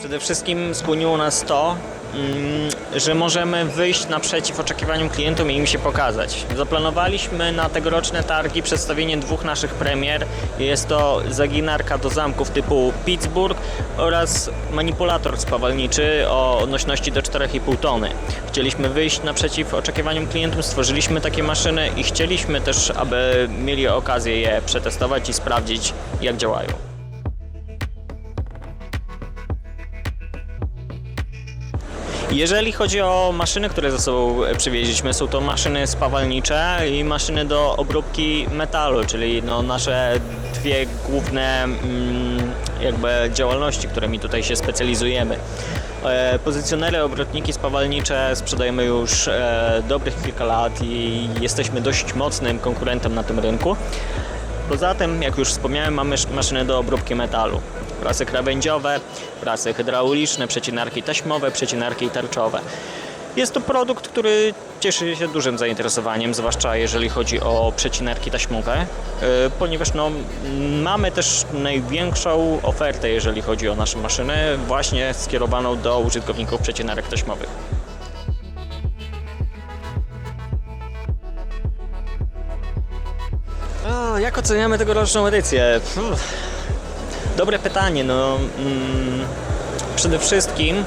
Przede wszystkim skłoniło nas to, mm, że możemy wyjść naprzeciw oczekiwaniom klientom i im się pokazać. Zaplanowaliśmy na tegoroczne targi przedstawienie dwóch naszych premier. Jest to zaginarka do zamków typu Pittsburgh oraz manipulator spawalniczy o nośności do 4,5 tony. Chcieliśmy wyjść naprzeciw oczekiwaniom klientów, stworzyliśmy takie maszyny i chcieliśmy też, aby mieli okazję je przetestować i sprawdzić, jak działają. Jeżeli chodzi o maszyny, które ze sobą przywieźliśmy, są to maszyny spawalnicze i maszyny do obróbki metalu, czyli no nasze dwie główne mm, jakby działalności, którymi tutaj się specjalizujemy. E, Pozycjonery, obrotniki spawalnicze sprzedajemy już e, dobrych kilka lat i jesteśmy dość mocnym konkurentem na tym rynku. Poza tym, jak już wspomniałem, mamy sz- maszyny do obróbki metalu. Prasy krawędziowe, prasy hydrauliczne, przecinarki taśmowe, przecinarki tarczowe. Jest to produkt, który cieszy się dużym zainteresowaniem, zwłaszcza jeżeli chodzi o przecinarki taśmowe, e, ponieważ no, mamy też największą ofertę, jeżeli chodzi o nasze maszyny, właśnie skierowaną do użytkowników przecinarek taśmowych. O, jak oceniamy tegoroczną edycję? Uff, dobre pytanie. No, mm, przede wszystkim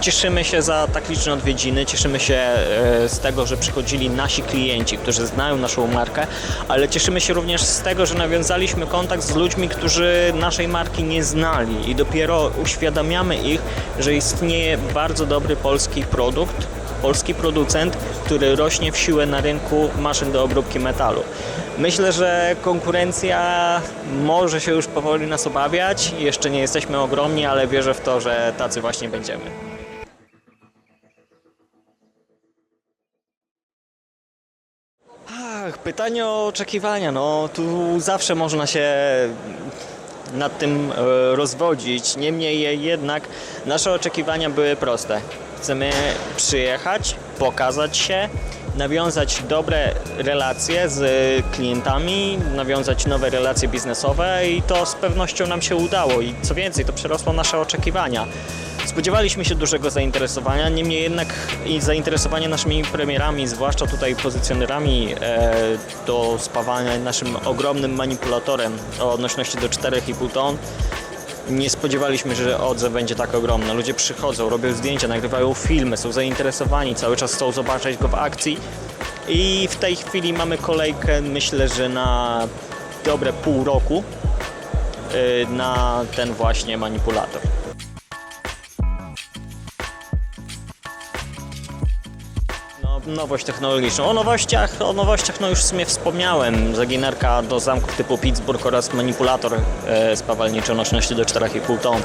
cieszymy się za tak liczne odwiedziny, cieszymy się e, z tego, że przychodzili nasi klienci, którzy znają naszą markę, ale cieszymy się również z tego, że nawiązaliśmy kontakt z ludźmi, którzy naszej marki nie znali i dopiero uświadamiamy ich, że istnieje bardzo dobry polski produkt, polski producent, który rośnie w siłę na rynku maszyn do obróbki metalu. Myślę, że konkurencja może się już powoli nas obawiać. Jeszcze nie jesteśmy ogromni, ale wierzę w to, że tacy właśnie będziemy. Pytanie o oczekiwania. No, tu zawsze można się nad tym e, rozwodzić. Niemniej jednak nasze oczekiwania były proste. Chcemy przyjechać, pokazać się, nawiązać dobre relacje z klientami, nawiązać nowe relacje biznesowe i to z pewnością nam się udało. I co więcej, to przerosło nasze oczekiwania. Spodziewaliśmy się dużego zainteresowania, niemniej jednak zainteresowanie naszymi premierami, zwłaszcza tutaj pozycjonerami e, do spawania naszym ogromnym manipulatorem o nośności do 4,5 ton, nie spodziewaliśmy się, że odzew będzie tak ogromny. Ludzie przychodzą, robią zdjęcia, nagrywają filmy, są zainteresowani, cały czas chcą zobaczyć go w akcji. I w tej chwili mamy kolejkę, myślę, że na dobre pół roku y, na ten właśnie manipulator. No, nowość technologiczną. O nowościach, o nowościach no już w sumie wspomniałem. Zaginarka do zamków typu Pittsburgh oraz manipulator e, spawalniczy o nośności do 4,5 ton.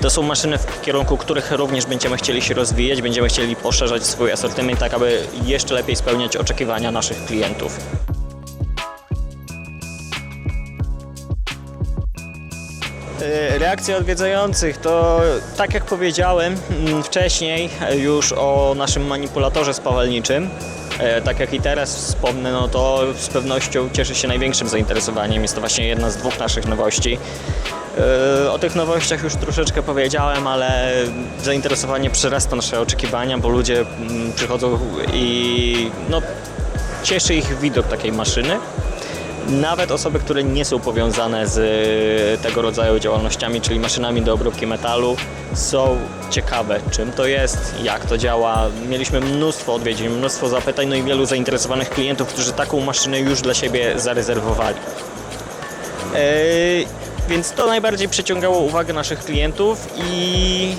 To są maszyny, w kierunku których również będziemy chcieli się rozwijać, będziemy chcieli poszerzać swój asortyment tak, aby jeszcze lepiej spełniać oczekiwania naszych klientów. E, Reakcje odwiedzających to, tak jak powiedziałem mm, wcześniej e, już o naszym manipulatorze spawalniczym, e, tak jak i teraz wspomnę, no to z pewnością cieszy się największym zainteresowaniem. Jest to właśnie jedna z dwóch naszych nowości. O tych nowościach już troszeczkę powiedziałem, ale zainteresowanie przerasta nasze oczekiwania, bo ludzie mm, przychodzą i no, cieszy ich widok takiej maszyny. Nawet osoby, które nie są powiązane z e, tego rodzaju działalnościami, czyli maszynami do obróbki metalu, są ciekawe, czym to jest, jak to działa. Mieliśmy mnóstwo odwiedzin, mnóstwo zapytań, no i wielu zainteresowanych klientów, którzy taką maszynę już dla siebie zarezerwowali. E, więc to najbardziej przyciągało uwagę naszych klientów i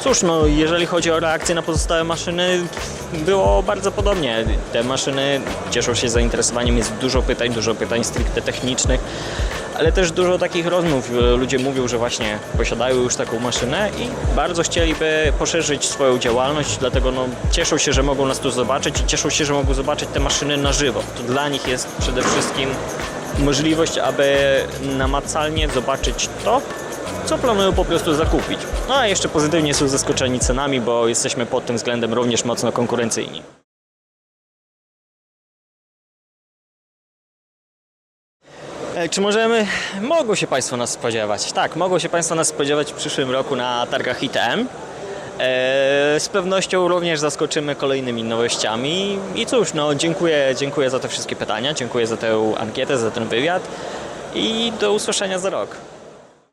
cóż, no jeżeli chodzi o reakcję na pozostałe maszyny, było bardzo podobnie. Te maszyny cieszą się zainteresowaniem, jest dużo pytań, dużo pytań stricte technicznych, ale też dużo takich rozmów. Ludzie mówią, że właśnie posiadają już taką maszynę i bardzo chcieliby poszerzyć swoją działalność, dlatego no, cieszą się, że mogą nas tu zobaczyć i cieszą się, że mogą zobaczyć te maszyny na żywo. To dla nich jest przede wszystkim możliwość, aby namacalnie zobaczyć to, co planują po prostu zakupić. No a jeszcze pozytywnie są zaskoczeni cenami, bo jesteśmy pod tym względem również mocno konkurencyjni. E, Czy możemy? Mogą się Państwo nas spodziewać. Tak, mogą się Państwo nas spodziewać w przyszłym roku na targach ITM. E, Z pewnością również zaskoczymy kolejnymi nowościami. I cóż, no dziękuję, dziękuję za te wszystkie pytania, dziękuję za tę ankietę, za ten wywiad i do usłyszenia za rok.